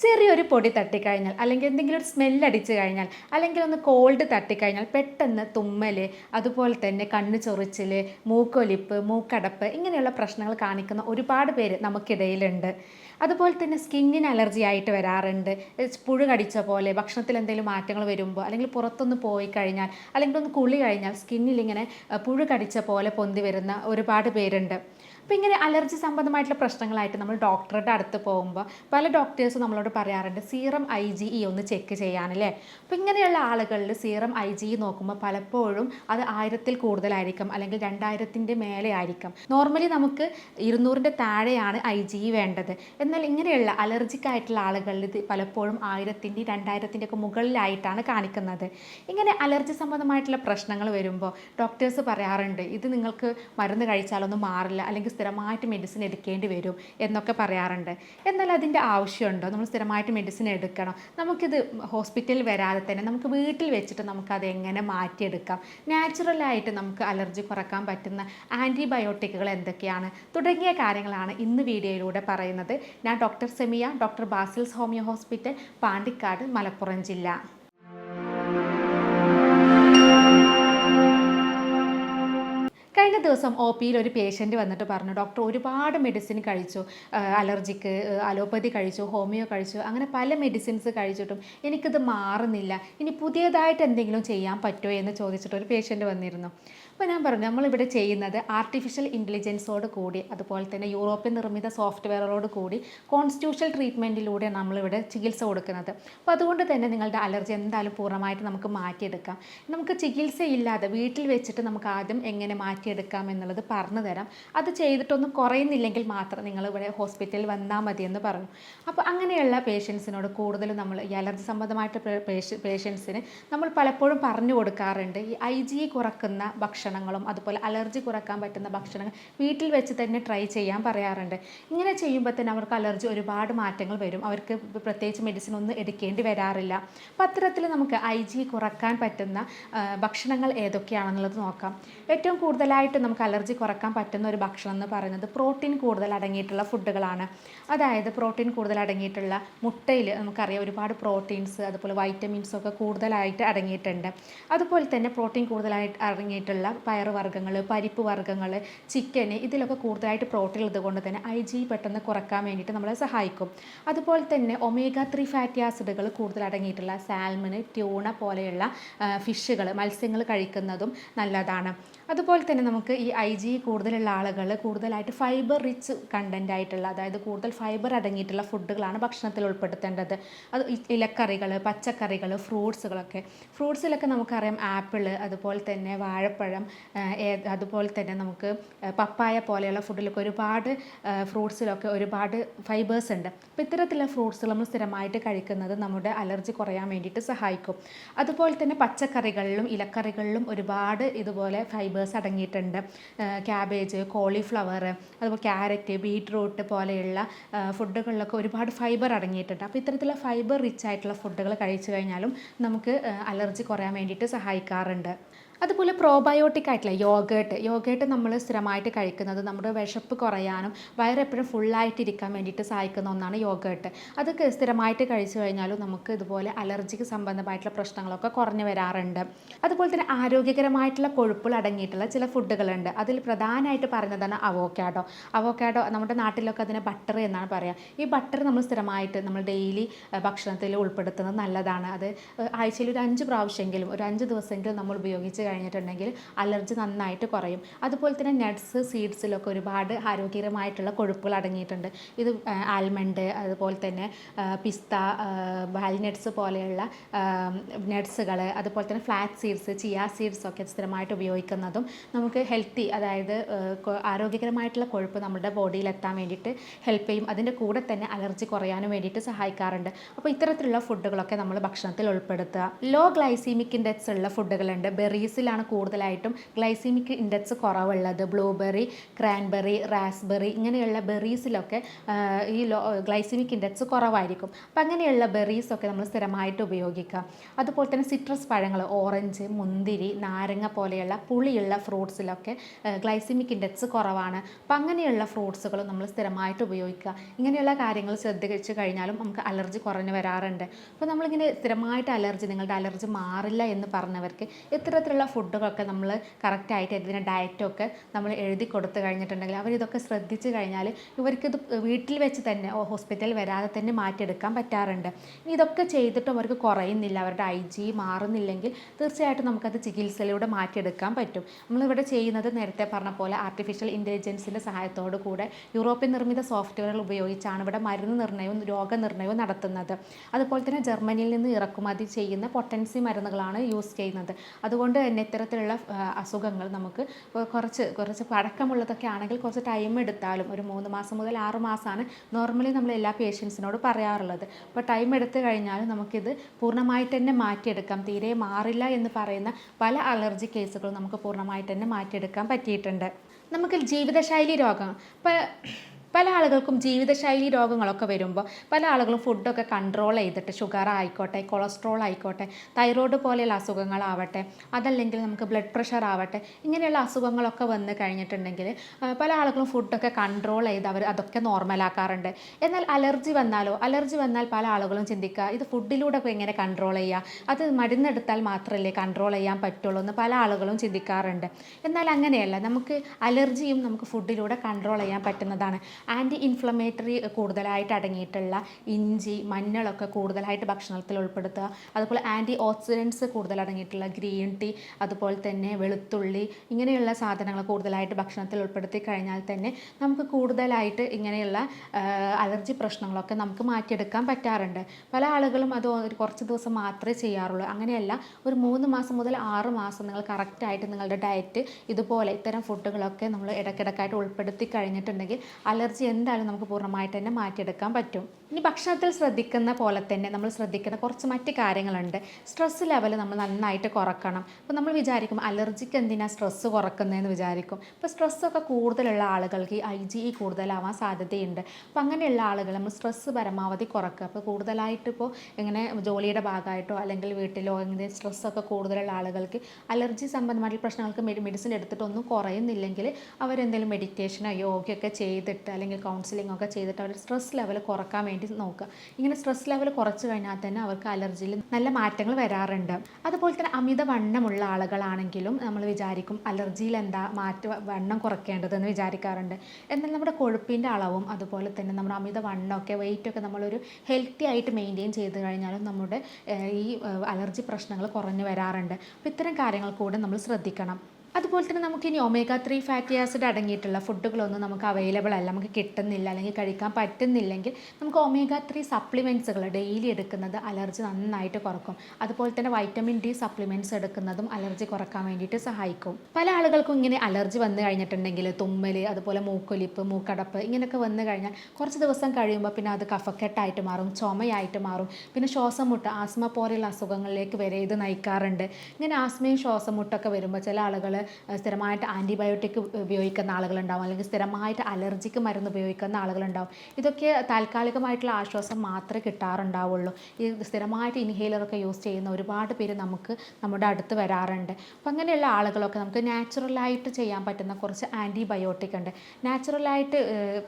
ചെറിയൊരു പൊടി തട്ടിക്കഴിഞ്ഞാൽ അല്ലെങ്കിൽ എന്തെങ്കിലും ഒരു സ്മെല്ല് അടിച്ചു കഴിഞ്ഞാൽ അല്ലെങ്കിൽ ഒന്ന് കോൾഡ് തട്ടിക്കഴിഞ്ഞാൽ പെട്ടെന്ന് തുമ്മൽ അതുപോലെ തന്നെ കണ്ണ് ചൊറിച്ചിൽ മൂക്കൊലിപ്പ് മൂക്കടപ്പ് ഇങ്ങനെയുള്ള പ്രശ്നങ്ങൾ കാണിക്കുന്ന ഒരുപാട് പേര് നമുക്കിടയിലുണ്ട്. അതുപോലെ തന്നെ സ്കിന്നിന് അലർജി ആയിട്ട് വരാറുണ്ട്. പുഴു കടിച്ച പോലെ ഭക്ഷണത്തിൽ എന്തെങ്കിലും മാറ്റങ്ങൾ വരുമ്പോൾ അല്ലെങ്കിൽ പുറത്തൊന്ന് പോയി കഴിഞ്ഞാൽ അല്ലെങ്കിൽ ഒന്ന് കുളി കഴിഞ്ഞാൽ സ്കിന്നിൽ ഇങ്ങനെ പുഴു കടിച്ച പോലെ പൊന്തി വരുന്ന ഒരുപാട് പേരുണ്ട്. അപ്പോൾ ഇങ്ങനെ അലർജി സംബന്ധമായിട്ടുള്ള പ്രശ്നങ്ങളായിട്ട് നമ്മൾ ഡോക്ടറുടെ അടുത്ത് പോകുമ്പോൾ പല ഡോക്ടേഴ്സും നമ്മളോട് പറയാറുണ്ട് സീറം ഐ ജി ഇ ഒന്ന് ചെക്ക് ചെയ്യാനല്ലേ? അപ്പോൾ ഇങ്ങനെയുള്ള ആളുകളിൽ സീറം ഐ ജി ഇ നോക്കുമ്പോൾ പലപ്പോഴും അത് ആയിരത്തിൽ കൂടുതലായിരിക്കും അല്ലെങ്കിൽ രണ്ടായിരത്തിന്റെ മേലെ ആയിരിക്കും. നോർമലി നമുക്ക് ഇരുന്നൂറിന്റെ താഴെയാണ് ഐ ജി ഇ വേണ്ടത്. എന്നാൽ ഇങ്ങനെയുള്ള അലർജിക്കായിട്ടുള്ള ആളുകളിൽ ഇത് പലപ്പോഴും ആയിരത്തിന്റെ രണ്ടായിരത്തിന്റെ ഒക്കെ മുകളിലായിട്ടാണ് കാണിക്കുന്നത്. ഇങ്ങനെ അലർജി സംബന്ധമായിട്ടുള്ള പ്രശ്നങ്ങൾ വരുമ്പോൾ ഡോക്ടേഴ്സ് പറയാറുണ്ട് ഇത് നിങ്ങൾക്ക് മരുന്ന് കഴിച്ചാലൊന്നും മാറില്ല അല്ലെങ്കിൽ സ്ഥിരമായിട്ട് മെഡിസിൻ എടുക്കേണ്ടി വരും എന്നൊക്കെ പറയാറുണ്ട്. എന്നാൽ അതിന്റെ ആവശ്യമുണ്ടോ? നമ്മൾ സ്ഥിരമായിട്ട് മെഡിസിൻ എടുക്കണം? നമുക്കിത് ഹോസ്പിറ്റലിൽ വരാതെ തന്നെ നമുക്ക് വീട്ടിൽ വെച്ചിട്ട് നമുക്കത് എങ്ങനെ മാറ്റിയെടുക്കാം? നാച്ചുറലായിട്ട് നമുക്ക് അലർജി കുറയ്ക്കാൻ പറ്റുന്ന ആന്റിബയോട്ടിക്കുകൾ എന്തൊക്കെയാണ്? തുടങ്ങിയ കാര്യങ്ങളാണ് ഇന്ന് വീഡിയോയിലൂടെ പറയുന്നത്. ഞാൻ doctor Semiya doctor Basil's homeo hospital Pandikkad Malappuram ജില്ല. കഴിഞ്ഞ ദിവസം ഒ പിയിൽ ഒരു പേഷ്യന്റ് വന്നിട്ട് പറഞ്ഞു ഡോക്ടർ ഒരുപാട് മെഡിസിൻ കഴിച്ചു. അലർജിക്ക് അലോപ്പതി കഴിച്ചു ഹോമിയോ കഴിച്ചു അങ്ങനെ പല മെഡിസിൻസ് കഴിച്ചിട്ടും എനിക്കിത് മാറുന്നില്ല. ഇനി പുതിയതായിട്ട് എന്തെങ്കിലും ചെയ്യാൻ പറ്റുമോ? എന്ന് ചോദിച്ചിട്ട് ഒരു പേഷ്യന്റ് വന്നിരുന്നു. അപ്പോൾ ഞാൻ പറഞ്ഞു നമ്മളിവിടെ ചെയ്യുന്നത് ആർട്ടിഫിഷ്യൽ ഇന്റലിജൻസോട് കൂടി അതുപോലെ തന്നെ യൂറോപ്യൻ നിർമ്മിത സോഫ്റ്റ്വെയറോട് കൂടി കോൺസ്റ്റിറ്റ്യൂഷൻ ട്രീറ്റ്മെന്റിലൂടെ നമ്മളിവിടെ ചികിത്സ കൊടുക്കുന്നത്. അപ്പോൾ അതുകൊണ്ട് തന്നെ നിങ്ങളുടെ അലർജി എന്തായാലും പൂർണമായിട്ട് നമുക്ക് മാറ്റിയെടുക്കാം. നമുക്ക് ചികിത്സയില്ലാതെ വീട്ടിൽ വെച്ചിട്ട് നമുക്ക് ആദ്യം എങ്ങനെ മാറ്റിയെടുക്കാം എന്നുള്ളത് പറഞ്ഞു തരാം. അത് ചെയ്തിട്ടൊന്നും കുറയുന്നില്ലെങ്കിൽ മാത്രം നിങ്ങൾ ഇവിടെ ഹോസ്പിറ്റലിൽ വന്നാൽ മതി എന്ന് പറഞ്ഞു. അപ്പോൾ അങ്ങനെയുള്ള പേഷ്യൻസിനോട് കൂടുതലും നമ്മൾ ഈ അലർജി സംബന്ധമായിട്ട് പേഷ്യൻസിന് നമ്മൾ പലപ്പോഴും പറഞ്ഞു കൊടുക്കാറുണ്ട് ഈ ഐ ജി കുറക്കുന്ന ഭക്ഷണങ്ങളും അതുപോലെ അലർജി കുറയ്ക്കാൻ പറ്റുന്ന ഭക്ഷണങ്ങൾ വീട്ടിൽ വെച്ച് തന്നെ ട്രൈ ചെയ്യാൻ പറയാറുണ്ട്. ഇങ്ങനെ ചെയ്യുമ്പോൾ തന്നെ അവർക്ക് അലർജി ഒരുപാട് മാറ്റങ്ങൾ വരും. അവർക്ക് പ്രത്യേകിച്ച് മെഡിസിൻ ഒന്നും എടുക്കേണ്ടി വരാറില്ല. അപ്പം അത്തരത്തിൽ നമുക്ക് ഐ ജി കുറയ്ക്കാൻ പറ്റുന്ന ഭക്ഷണങ്ങൾ ഏതൊക്കെയാണെന്നുള്ളത് നോക്കാം. ഏറ്റവും കൂടുതലായിട്ട് നമുക്ക് അലർജി കുറയ്ക്കാൻ പറ്റുന്ന ഒരു ഭക്ഷണം എന്ന് പറയുന്നത് പ്രോട്ടീൻ കൂടുതൽ അടങ്ങിയിട്ടുള്ള ഫുഡുകളാണ്. അതായത് പ്രോട്ടീൻ കൂടുതൽ അടങ്ങിയിട്ടുള്ള മുട്ടയിൽ നമുക്കറിയാം ഒരുപാട് പ്രോട്ടീൻസ് അതുപോലെ വൈറ്റമിൻസ് ഒക്കെ കൂടുതലായിട്ട് അടങ്ങിയിട്ടുണ്ട്. അതുപോലെ തന്നെ പ്രോട്ടീൻ കൂടുതലായിട്ട് അടങ്ങിയിട്ടുള്ള പയറ് വർഗങ്ങൾ പരിപ്പ് വർഗങ്ങൾ ചിക്കന് ഇതിലൊക്കെ കൂടുതലായിട്ട് പ്രോട്ടീൻ ഉള്ളത് കൊണ്ട് തന്നെ ഐ ജി പെട്ടെന്ന് കുറയ്ക്കാൻ വേണ്ടിയിട്ട് നമ്മളെ സഹായിക്കും. അതുപോലെ തന്നെ ഒമേഗ ത്രീ ഫാറ്റി ആസിഡുകൾ കൂടുതലടങ്ങിയിട്ടുള്ള സാൽമണ് ട്യൂണ പോലെയുള്ള ഫിഷുകൾ മത്സ്യങ്ങൾ കഴിക്കുന്നതും നല്ലതാണ്. അതുപോലെ തന്നെ നമുക്ക് ഈ ഐ ജി കൂടുതലുള്ള ആളുകൾ കൂടുതലായിട്ട് ഫൈബർ റിച്ച് കണ്ടന്റ് ആയിട്ടുള്ള അതായത് കൂടുതൽ ഫൈബർ അടങ്ങിയിട്ടുള്ള ഫുഡുകളാണ് ഭക്ഷണത്തിൽ ഉൾപ്പെടുത്തേണ്ടത്. അത് ഇലക്കറികൾ പച്ചക്കറികൾ ഫ്രൂട്ട്സുകളൊക്കെ ഫ്രൂട്ട്സിലൊക്കെ നമുക്കറിയാം ആപ്പിൾ അതുപോലെ തന്നെ വാഴപ്പഴം അതുപോലെ തന്നെ നമുക്ക് പപ്പായ പോലെയുള്ള ഫുഡിലൊക്കെ ഒരുപാട് ഫ്രൂട്ട്സിലൊക്കെ ഒരുപാട് ഫൈബേഴ്സ് ഉണ്ട്. അപ്പോൾ ഇത്തരത്തിലുള്ള ഫ്രൂട്ട്സ് നമ്മൾ സ്ഥിരമായിട്ട് കഴിക്കുന്നത് നമ്മുടെ അലർജി കുറയാൻ വേണ്ടിയിട്ട് സഹായിക്കും. അതുപോലെ തന്നെ പച്ചക്കറികളിലും ഇലക്കറികളിലും ഒരുപാട് ഇതുപോലെ ഫൈബേഴ്സ് അടങ്ങിയിട്ടുണ്ട്. ക്യാബേജ് കോളിഫ്ലവർ അതുപോലെ ക്യാരറ്റ് ബീട്രൂട്ട് പോലെയുള്ള ഫുഡുകളിലൊക്കെ ഒരുപാട് ഫൈബർ അടങ്ങിയിട്ടുണ്ട്. അപ്പോൾ ഇത്തരത്തിലുള്ള ഫൈബർ റിച്ച് ആയിട്ടുള്ള ഫുഡുകൾ കഴിച്ചു കഴിഞ്ഞാലും നമുക്ക് അലർജി കുറയാൻ വേണ്ടിയിട്ട് സഹായിക്കാറുണ്ട്. അതുപോലെ പ്രോബയോട്ടിക് ആയിട്ടുള്ള യോഗേട്ട് യോഗേട്ട് നമ്മൾ സ്ഥിരമായിട്ട് കഴിക്കുന്നത് നമ്മുടെ വിശപ്പ് കുറയാനും വയറെപ്പോഴും ഫുള്ളായിട്ടിരിക്കാൻ വേണ്ടിയിട്ട് സഹായിക്കുന്ന ഒന്നാണ് യോഗേട്ട് അതൊക്കെ സ്ഥിരമായിട്ട് കഴിച്ചു കഴിഞ്ഞാലും നമുക്ക് ഇതുപോലെ അലർജിക്ക് സംബന്ധമായിട്ടുള്ള പ്രശ്നങ്ങളൊക്കെ കുറഞ്ഞു വരാറുണ്ട്. അതുപോലെ തന്നെ ആരോഗ്യകരമായിട്ടുള്ള കൊഴുപ്പുകൾ അടങ്ങിയിട്ടുള്ള ചില ഫുഡുകളുണ്ട് അതിൽ പ്രധാനമായിട്ട് പറയുന്നതാണ് അവോക്കാഡോ അവോക്കാഡോ നമ്മുടെ നാട്ടിലൊക്കെ അതിനെ ബട്ടർ എന്നാണ് പറയുക ഈ ബട്ടർ നമ്മൾ സ്ഥിരമായിട്ട് നമ്മൾ ഡെയിലി ഭക്ഷണത്തിൽ ഉൾപ്പെടുത്തുന്നത് നല്ലതാണ്. അത് ആഴ്ചയിൽ ഒരു അഞ്ച് പ്രാവശ്യമെങ്കിലും ഒരു അഞ്ച് ദിവസമെങ്കിലും നമ്മൾ ഉപയോഗിച്ച് കഴിഞ്ഞിട്ടുണ്ടെങ്കിൽ അലർജി നന്നായിട്ട് കുറയും. അതുപോലെ തന്നെ നട്ട്സ് സീഡ്സിലൊക്കെ ഒരുപാട് ആരോഗ്യകരമായിട്ടുള്ള കൊഴുപ്പുകൾ അടങ്ങിയിട്ടുണ്ട്. ഇത് ആൽമണ്ട് അതുപോലെ തന്നെ പിസ്ത വാൽനട്ട്സ് പോലെയുള്ള നട്ട്സുകൾ അതുപോലെ തന്നെ ഫ്ലാറ്റ് സീഡ്സ് ചിയ സീഡ്സ് ഒക്കെ സ്ഥിരമായിട്ട് ഉപയോഗിക്കുന്നതും നമുക്ക് ഹെൽത്തി അതായത് ആരോഗ്യകരമായിട്ടുള്ള കൊഴുപ്പ് നമ്മുടെ ബോഡിയിൽ എത്താൻ വേണ്ടിയിട്ട് ഹെൽപ്പ് ചെയ്യും. അതിന്റെ കൂടെ തന്നെ അലർജി കുറയാനും വേണ്ടിയിട്ട് സഹായിക്കാറുണ്ട്. അപ്പോൾ ഇത്തരത്തിലുള്ള ഫുഡുകളൊക്കെ നമ്മൾ ഭക്ഷണത്തിൽ ഉൾപ്പെടുത്തുക. ലോ ഗ്ലൈസീമിക് ഇൻഡെക്സ് ഉള്ള ഫുഡുകളുണ്ട് ബെറീസ് ബെറീസിലാണ് കൂടുതലായിട്ടും ഗ്ലൈസിമിക് ഇൻഡെക്സ് കുറവുള്ളത്. ബ്ലൂബെറി ക്രാൻബെറി റാസ്ബെറി ഇങ്ങനെയുള്ള ബെറീസിലൊക്കെ ഈ ഗ്ലൈസിമിക് ഇൻഡെക്സ് കുറവായിരിക്കും. അപ്പം അങ്ങനെയുള്ള ബെറീസൊക്കെ നമ്മൾ സ്ഥിരമായിട്ട് ഉപയോഗിക്കുക. അതുപോലെ തന്നെ സിട്രസ് പഴങ്ങൾ ഓറഞ്ച് മുന്തിരി നാരങ്ങ പോലെയുള്ള പുളിയുള്ള ഫ്രൂട്ട്സിലൊക്കെ ഗ്ലൈസിമിക് ഇൻഡെക്സ് കുറവാണ്. അപ്പം അങ്ങനെയുള്ള ഫ്രൂട്ട്സുകൾ നമ്മൾ സ്ഥിരമായിട്ട് ഉപയോഗിക്കുക. ഇങ്ങനെയുള്ള കാര്യങ്ങൾ ശ്രദ്ധിച്ചു കഴിഞ്ഞാലും നമുക്ക് അലർജി കുറഞ്ഞു വരാറുണ്ട്. അപ്പോൾ നമ്മളിങ്ങനെ സ്ഥിരമായിട്ട് അലർജി നിങ്ങളുടെ അലർജി മാറില്ല എന്ന് പറഞ്ഞവർക്ക് ഇത്തരത്തിലുള്ള ഫുഡുകളൊക്കെ നമ്മൾ കറക്റ്റായിട്ട് ഇതിന്റെ ഡയറ്റൊക്കെ നമ്മൾ എഴുതി കൊടുത്തു കഴിഞ്ഞിട്ടുണ്ടെങ്കിൽ അവരിതൊക്കെ ശ്രദ്ധിച്ചു കഴിഞ്ഞാൽ ഇവർക്കിത് വീട്ടിൽ വെച്ച് തന്നെ ഹോസ്പിറ്റലിൽ വരാതെ തന്നെ മാറ്റിയെടുക്കാൻ പറ്റാറുണ്ട്. ഇനി ഇതൊക്കെ ചെയ്തിട്ടും അവർക്ക് കുറയുന്നില്ല അവരുടെ ഐ ജി മാറുന്നില്ലെങ്കിൽ തീർച്ചയായിട്ടും നമുക്കത് ചികിത്സയിലൂടെ മാറ്റിയെടുക്കാൻ പറ്റും. നമ്മളിവിടെ ചെയ്യുന്നത് നേരത്തെ പറഞ്ഞ പോലെ ആർട്ടിഫിഷ്യൽ ഇന്റലിജൻസിന്റെ സഹായത്തോടു കൂടെ യൂറോപ്യൻ നിർമ്മിത സോഫ്റ്റ്വെയറുകൾ ഉപയോഗിച്ചാണ് ഇവിടെ മരുന്ന് നിർണയവും രോഗനിർണയവും നടത്തുന്നത്. അതുപോലെ തന്നെ ജർമ്മനിയിൽ നിന്ന് ഇറക്കുമതി ചെയ്യുന്ന പൊട്ടൻസി മരുന്നുകളാണ് യൂസ് ചെയ്യുന്നത്. അതുകൊണ്ട് തന്നെ ഇത്തരത്തിലുള്ള അസുഖങ്ങൾ നമുക്ക് കുറച്ച് കുറച്ച് പഴക്കമുള്ളതൊക്കെ ആണെങ്കിൽ കുറച്ച് ടൈം എടുത്താലും ഒരു മൂന്ന് മാസം മുതൽ ആറ് മാസമാണ് നോർമലി നമ്മൾ എല്ലാ പേഷ്യൻസിനോട് പറയാറുള്ളത്. അപ്പോൾ ടൈം എടുത്തു കഴിഞ്ഞാൽ നമുക്കിത് പൂർണമായിട്ട് തന്നെ മാറ്റിയെടുക്കാം. തീരെ മാറില്ല എന്ന് പറയുന്ന പല അലർജി കേസുകളും നമുക്ക് പൂർണമായിട്ട് തന്നെ മാറ്റിയെടുക്കാൻ പറ്റിയിട്ടുണ്ട്. നമുക്ക് ജീവിതശൈലി രോഗം. ഇപ്പോൾ പല ആളുകൾക്കും ജീവിതശൈലി രോഗങ്ങളൊക്കെ വരുമ്പോൾ പല ആളുകളും ഫുഡൊക്കെ കൺട്രോൾ ചെയ്തിട്ട് ഷുഗർ ആയിക്കോട്ടെ കൊളസ്ട്രോൾ ആയിക്കോട്ടെ തൈറോയ്ഡ് പോലെയുള്ള അസുഖങ്ങളാവട്ടെ അതല്ലെങ്കിൽ നമുക്ക് ബ്ലഡ് പ്രഷർ ആവട്ടെ ഇങ്ങനെയുള്ള അസുഖങ്ങളൊക്കെ വന്നു കഴിഞ്ഞിട്ടുണ്ടെങ്കിൽ പല ആളുകളും ഫുഡൊക്കെ കൺട്രോൾ ചെയ്ത് അവർ അതൊക്കെ നോർമലാക്കാറുണ്ട് എന്നാൽ അലർജി വന്നാലോ അലർജി വന്നാൽ പല ആളുകളും ചിന്തിക്കുക ഇത് ഫുഡിലൂടെ എങ്ങനെ കൺട്രോൾ ചെയ്യുക അത് മരുന്നെടുത്താൽ മാത്രമല്ലേ കൺട്രോൾ ചെയ്യാൻ പറ്റുള്ളൂ എന്ന് പല ആളുകളും ചിന്തിക്കാറുണ്ട്. എന്നാൽ അങ്ങനെയല്ല നമുക്ക് അലർജിയും നമുക്ക് ഫുഡിലൂടെ കൺട്രോൾ ചെയ്യാൻ പറ്റുന്നതാണ്. ആന്റി ഇൻഫ്ലമേറ്ററി കൂടുതലായിട്ട് അടങ്ങിയിട്ടുള്ള ഇഞ്ചി മഞ്ഞളൊക്കെ കൂടുതലായിട്ട് ഭക്ഷണത്തിൽ ഉൾപ്പെടുത്തുക. അതുപോലെ ആന്റി ഓക്സിഡൻസ് കൂടുതൽ അടങ്ങിയിട്ടുള്ള ഗ്രീൻ ടീ അതുപോലെ തന്നെ വെളുത്തുള്ളി ഇങ്ങനെയുള്ള സാധനങ്ങൾ കൂടുതലായിട്ട് ഭക്ഷണത്തിൽ ഉൾപ്പെടുത്തി കഴിഞ്ഞാൽ തന്നെ നമുക്ക് കൂടുതലായിട്ട് ഇങ്ങനെയുള്ള അലർജി പ്രശ്നങ്ങളൊക്കെ നമുക്ക് മാറ്റിയെടുക്കാൻ പറ്റാറുണ്ട്. പല ആളുകളും അത് ഒരു കുറച്ച് ദിവസം മാത്രമേ ചെയ്യാറുള്ളൂ. അങ്ങനെയല്ല ഒരു മൂന്ന് മാസം മുതൽ ആറ് മാസം നിങ്ങൾ കറക്റ്റായിട്ട് നിങ്ങളുടെ ഡയറ്റ് ഇതുപോലെ ഇത്തരം ഫുഡുകളൊക്കെ നമ്മൾ ഇടയ്ക്കിടയ്ക്കായിട്ട് ഉൾപ്പെടുത്തി കഴിഞ്ഞിട്ടുണ്ടെങ്കിൽ അലർജി എന്തായാലും നമുക്ക് പൂർണമായിട്ട് തന്നെ മാറ്റിയെടുക്കാൻ പറ്റും. ഇനി ഭക്ഷണത്തിൽ ശ്രദ്ധിക്കുന്ന പോലെ തന്നെ നമ്മൾ ശ്രദ്ധിക്കുന്ന കുറച്ച് മറ്റ് കാര്യങ്ങളുണ്ട്. സ്ട്രെസ് ലെവൽ നമ്മൾ നന്നായിട്ട് കുറക്കണം. അപ്പോൾ നമ്മൾ വിചാരിക്കും അലർജിക്ക് എന്തിനാണ് സ്ട്രെസ്സ് കുറക്കുന്നതെന്ന് വിചാരിക്കും. ഇപ്പോൾ സ്ട്രെസ്സൊക്കെ കൂടുതലുള്ള ആളുകൾക്ക് ഈ ഐ ജി ഇ കൂടുതലാവാൻ സാധ്യതയുണ്ട്. അപ്പോൾ അങ്ങനെയുള്ള ആളുകൾ നമ്മൾ സ്ട്രെസ്സ് പരമാവധി കുറക്കുക. അപ്പോൾ കൂടുതലായിട്ട് ഇപ്പോൾ ഇങ്ങനെ ജോലിയുടെ ഭാഗമായിട്ടോ അല്ലെങ്കിൽ വീട്ടിലോ ഇങ്ങനെ സ്ട്രെസ്സൊക്കെ കൂടുതലുള്ള ആളുകൾക്ക് അലർജി സംബന്ധമായിട്ടുള്ള പ്രശ്നങ്ങൾക്ക് മെഡിസിൻ എടുത്തിട്ടൊന്നും കുറയുന്നില്ലെങ്കിൽ അവരെന്തെങ്കിലും മെഡിറ്റേഷനോ യോഗയൊക്കെ ചെയ്തിട്ട് അല്ലെങ്കിൽ കൗൺസിലിംഗ് ഒക്കെ ചെയ്തിട്ട് അവർ സ്ട്രെസ് ലെവൽ കുറയ്ക്കാൻ വേണ്ടി നോക്കുക. ഇങ്ങനെ സ്ട്രെസ് ലെവൽ കുറച്ച് കഴിഞ്ഞാൽ തന്നെ അവർക്ക് അലർജിയിൽ നല്ല മാറ്റങ്ങൾ വരാറുണ്ട്. അതുപോലെ തന്നെ അമിത വണ്ണമുള്ള ആളുകളാണെങ്കിലും നമ്മൾ വിചാരിക്കും അലർജിയിൽ എന്താ മാറ്റ വണ്ണം കുറയ്ക്കേണ്ടതെന്ന് വിചാരിക്കാറുണ്ട്. എന്നാൽ നമ്മുടെ കൊഴുപ്പിന്റെ അളവും അതുപോലെ തന്നെ നമ്മുടെ അമിത വണ്ണമൊക്കെ വെയിറ്റൊക്കെ നമ്മളൊരു ഹെൽത്തി ആയിട്ട് മെയിന്റെയിൻ ചെയ്ത് കഴിഞ്ഞാലും നമ്മുടെ ഈ അലർജി പ്രശ്നങ്ങൾ കുറഞ്ഞു വരാറുണ്ട്. അപ്പോൾ ഇത്തരം കാര്യങ്ങൾ കൂടെ നമ്മൾ ശ്രദ്ധിക്കണം. അതുപോലെ തന്നെ നമുക്ക് ഇനി ഒമേഗ ത്രീ ഫാറ്റി ആസിഡ് അടങ്ങിയിട്ടുള്ള ഫുഡുകളൊന്നും നമുക്ക് അവൈലബിൾ അല്ല. നമുക്ക് കിട്ടുന്നില്ല അല്ലെങ്കിൽ കഴിക്കാൻ പറ്റുന്നില്ലെങ്കിൽ നമുക്ക് ഒമേഗ ത്രീ സപ്ലിമെന്റ്സുകൾ ഡെയിലി എടുക്കുന്നത് അലർജി നന്നായിട്ട് കുറക്കും. അതുപോലെ തന്നെ വൈറ്റമിൻ ഡി സപ്ലിമെന്റ്സ് എടുക്കുന്നതും അലർജി കുറയ്ക്കാൻ വേണ്ടിയിട്ട് സഹായിക്കും. പല ആളുകൾക്കും ഇങ്ങനെ അലർജി വന്നു കഴിഞ്ഞിട്ടുണ്ടെങ്കിൽ തുമ്മൽ അതുപോലെ മൂക്കൊലിപ്പ് മൂക്കടപ്പ് ഇങ്ങനെയൊക്കെ വന്നു കഴിഞ്ഞാൽ കുറച്ച് ദിവസം കഴിയുമ്പോൾ പിന്നെ അത് കഫക്കെട്ടായിട്ട് മാറും ചുമയായിട്ട് മാറും. പിന്നെ ശ്വാസം മുട്ട ആസ്മ പോലെയുള്ള അസുഖങ്ങളിലേക്ക് വരെ ഇത് നയിക്കാറുണ്ട്. ഇങ്ങനെ ആസ്മയും ശ്വാസം മുട്ടൊക്കെ വരുമ്പോൾ ചില ആളുകൾ സ്ഥിരമായിട്ട് ആന്റിബയോട്ടിക് ഉപയോഗിക്കുന്ന ആളുകളുണ്ടാവും. അല്ലെങ്കിൽ സ്ഥിരമായിട്ട് അലർജിക്ക് മരുന്ന് ഉപയോഗിക്കുന്ന ആളുകളുണ്ടാവും. ഇതൊക്കെ താൽക്കാലികമായിട്ടുള്ള ആശ്വാസം മാത്രമേ കിട്ടാറുണ്ടാവുള്ളൂ. ഈ സ്ഥിരമായിട്ട് ഇൻഹേലറൊക്കെ യൂസ് ചെയ്യുന്ന ഒരുപാട് പേര് നമുക്ക് നമ്മുടെ അടുത്ത് വരാറുണ്ട്. അപ്പം അങ്ങനെയുള്ള ആളുകളൊക്കെ നമുക്ക് നാച്ചുറലായിട്ട് ചെയ്യാൻ പറ്റുന്ന കുറച്ച് ആന്റിബയോട്ടിക് ഉണ്ട്. നാച്ചുറലായിട്ട്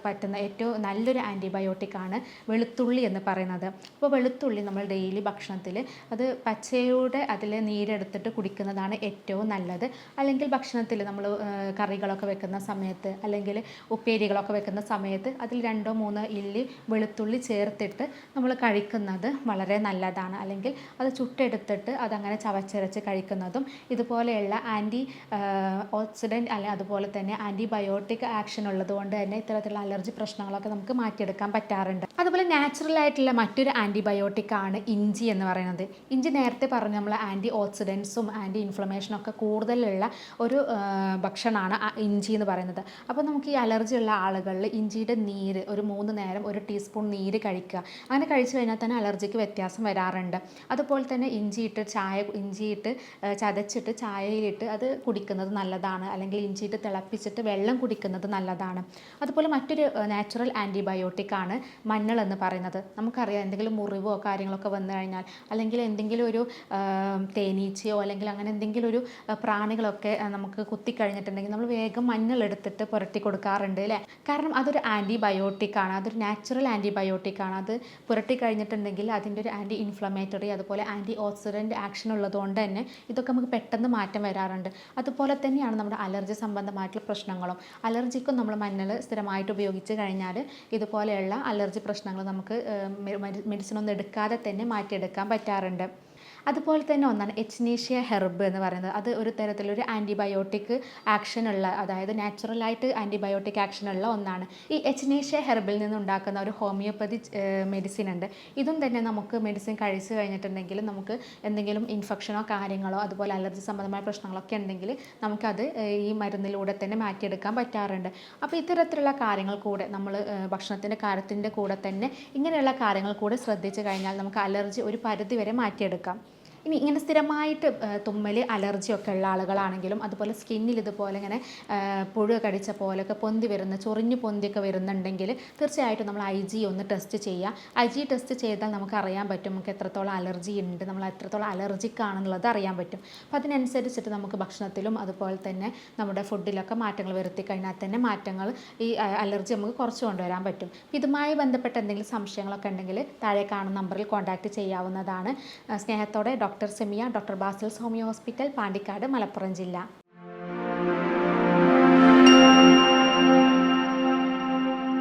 പറ്റുന്ന ഏറ്റവും നല്ലൊരു ആന്റിബയോട്ടിക്കാണ് വെളുത്തുള്ളി എന്ന് പറയുന്നത്. അപ്പോൾ വെളുത്തുള്ളി നമ്മൾ ഡെയിലി ഭക്ഷണത്തിൽ അത് പച്ചയോടെ അതിൽ നീരെടുത്തിട്ട് കുടിക്കുന്നതാണ് ഏറ്റവും നല്ലത്. അല്ലെങ്കിൽ ഭക്ഷണത്തിൽ നമ്മൾ കറികളൊക്കെ വെക്കുന്ന സമയത്ത് അല്ലെങ്കിൽ ഉപ്പേരികളൊക്കെ വെക്കുന്ന സമയത്ത് അതിൽ രണ്ടോ മൂന്നോ ഇല്ലി വെളുത്തുള്ളി ചേർത്തിട്ട് നമ്മൾ കഴിക്കുന്നത് വളരെ നല്ലതാണ്. അല്ലെങ്കിൽ അത് ചുട്ടെടുത്തിട്ട് അതങ്ങനെ ചവച്ചരച്ച് കഴിക്കുന്നതും ഇതുപോലെയുള്ള ആന്റി ഓക്സിഡന്റ് അല്ലെങ്കിൽ അതുപോലെ തന്നെ ആന്റിബയോട്ടിക് ആക്ഷൻ ഉള്ളത് കൊണ്ട് തന്നെ ഇത്തരത്തിലുള്ള അലർജി പ്രശ്നങ്ങളൊക്കെ നമുക്ക് മാറ്റിയെടുക്കാൻ പറ്റാറുണ്ട്. അതുപോലെ നാച്ചുറൽ ആയിട്ടുള്ള മറ്റൊരു ആന്റിബയോട്ടിക് ആണ് ഇഞ്ചി എന്ന് പറയുന്നത്. ഇഞ്ചി നേരത്തെ പറഞ്ഞു നമ്മൾ ആന്റി ഓക്സിഡൻസും ആന്റി ഇൻഫ്ലമേഷനും ഒക്കെ കൂടുതലുള്ള ഒരു ഭക്ഷണമാണ് ഇഞ്ചി എന്ന് പറയുന്നത്. അപ്പോൾ നമുക്ക് ഈ അലർജി ഉള്ള ആളുകളിൽ ഇഞ്ചിയുടെ നീര് ഒരു മൂന്ന് നേരം ഒരു ടീസ്പൂൺ നീര് കഴിക്കുക. അങ്ങനെ കഴിച്ചു കഴിഞ്ഞാൽ തന്നെ അലർജിക്ക് വ്യത്യാസം വരാറുണ്ട്. അതുപോലെ തന്നെ ഇഞ്ചിയിട്ട് ചായ ഇഞ്ചിയിട്ട് ചതച്ചിട്ട് ചായയിലിട്ട് അത് കുടിക്കുന്നത് നല്ലതാണ്. അല്ലെങ്കിൽ ഇഞ്ചിയിട്ട് തിളപ്പിച്ചിട്ട് വെള്ളം കുടിക്കുന്നത് നല്ലതാണ്. അതുപോലെ മറ്റൊരു നാച്ചുറൽ ആന്റിബയോട്ടിക് ആണ് മഞ്ഞൾ എന്ന് പറയുന്നത്. നമുക്കറിയാം എന്തെങ്കിലും മുറിവോ കാര്യങ്ങളൊക്കെ വന്നു കഴിഞ്ഞാൽ അല്ലെങ്കിൽ എന്തെങ്കിലും ഒരു തേനീച്ചയോ അല്ലെങ്കിൽ അങ്ങനെ എന്തെങ്കിലും ഒരു പ്രാണികളൊക്കെ നമുക്ക് കുത്തിക്കഴിഞ്ഞിട്ടുണ്ടെങ്കിൽ നമ്മൾ വേഗം മഞ്ഞൾ എടുത്തിട്ട് പുരട്ടി കൊടുക്കാറുണ്ട് അല്ലേ? കാരണം അതൊരു ആന്റിബയോട്ടിക് ആണ് അതൊരു നാച്ചുറൽ ആന്റിബയോട്ടിക് ആണ് അത് പുരട്ടി കഴിഞ്ഞിട്ടുണ്ടെങ്കിൽ അതിന്റെ ഒരു ആന്റി ഇൻഫ്ലമേറ്ററി അതുപോലെ ആന്റി ഓക്സിഡന്റ് ആക്ഷൻ ഉള്ളതുകൊണ്ട് തന്നെ ഇതൊക്കെ നമുക്ക് പെട്ടെന്ന് മാറ്റം വരാറുണ്ട്. അതുപോലെ തന്നെയാണ് നമ്മുടെ അലർജി സംബന്ധമായിട്ടുള്ള പ്രശ്നങ്ങളും. അലർജിക്കും നമ്മൾ മഞ്ഞൾ സ്ഥിരമായിട്ട് ഉപയോഗിച്ച് കഴിഞ്ഞാൽ ഇതുപോലെയുള്ള അലർജി പ്രശ്നങ്ങൾ നമുക്ക് മെഡിസിൻ ഒന്നും എടുക്കാതെ തന്നെ മാറ്റിയെടുക്കാൻ പറ്റാറുണ്ട്. അതുപോലെ തന്നെ ഒന്നാണ് എച്ച്നീഷ്യ ഹെർബ് എന്ന് പറയുന്നത്. അത് ഒരു തരത്തിലൊരു ആന്റിബയോട്ടിക് ആക്ഷൻ ഉള്ള അതായത് നാച്ചുറലായിട്ട് ആന്റിബയോട്ടിക് ആക്ഷൻ ഉള്ള ഒന്നാണ്. ഈ എച്ച്നീഷ്യ ഹെർബിൽ നിന്നുണ്ടാക്കുന്ന ഒരു ഹോമിയോപ്പതി മെഡിസിൻ ഉണ്ട്. ഇതും തന്നെ നമുക്ക് മെഡിസിൻ കഴിച്ചു കഴിഞ്ഞിട്ടുണ്ടെങ്കിൽ നമുക്ക് എന്തെങ്കിലും ഇൻഫെക്ഷനോ കാര്യങ്ങളോ അതുപോലെ അലർജി സംബന്ധമായ പ്രശ്നങ്ങളൊക്കെ ഉണ്ടെങ്കിൽ നമുക്കത് ഈ മരുന്നിലൂടെ തന്നെ മാറ്റിയെടുക്കാൻ പറ്റാറുണ്ട്. അപ്പോൾ ഇത്തരത്തിലുള്ള കാര്യങ്ങൾ കൂടെ നമ്മൾ ഭക്ഷണത്തിന്റെ കാര്യത്തിന്റെ കൂടെ തന്നെ ഇങ്ങനെയുള്ള കാര്യങ്ങൾ കൂടെ ശ്രദ്ധിച്ചു കഴിഞ്ഞാൽ നമുക്ക് അലർജി ഒരു പരിധി വരെ മാറ്റിയെടുക്കാം. ഇനി ഇങ്ങനെ സ്ഥിരമായിട്ട് തുമ്മൽ അലർജിയൊക്കെ ഉള്ള ആളുകളാണെങ്കിലും അതുപോലെ സ്കിന്നിൽ ഇതുപോലെ ഇങ്ങനെ പുഴ കടിച്ച പോലെയൊക്കെ പൊന്തി വരുന്ന ചൊറിഞ്ഞ് പൊന്തിയൊക്കെ വരുന്നുണ്ടെങ്കിൽ തീർച്ചയായിട്ടും നമ്മൾ ഐ ജി ഒന്ന് ടെസ്റ്റ് ചെയ്യുക. ഐ ജി ടെസ്റ്റ് ചെയ്താൽ നമുക്ക് അറിയാൻ പറ്റും നമുക്ക് എത്രത്തോളം അലർജി ഉണ്ട് നമ്മൾ എത്രത്തോളം അലർജിക് ആണെന്നുള്ളത് അറിയാൻ പറ്റും. അപ്പോൾ അതിനനുസരിച്ചിട്ട് നമുക്ക് ഭക്ഷണത്തിലും അതുപോലെ തന്നെ നമ്മുടെ ഫുഡിലൊക്കെ മാറ്റങ്ങൾ വരുത്തി കഴിഞ്ഞാൽ തന്നെ മാറ്റങ്ങൾ ഈ അലർജി നമുക്ക് കുറച്ച് കൊണ്ടുവരാൻ പറ്റും. ഇതുമായി ബന്ധപ്പെട്ട എന്തെങ്കിലും സംശയങ്ങളൊക്കെ ഉണ്ടെങ്കിൽ താഴെ കാണുന്ന നമ്പറിൽ കോൺടാക്റ്റ് ചെയ്യാവുന്നതാണ്. സ്നേഹത്തോടെ doctor Semiya doctor Basil's homeo hospital Pandikkad Malappuram ജില്ല.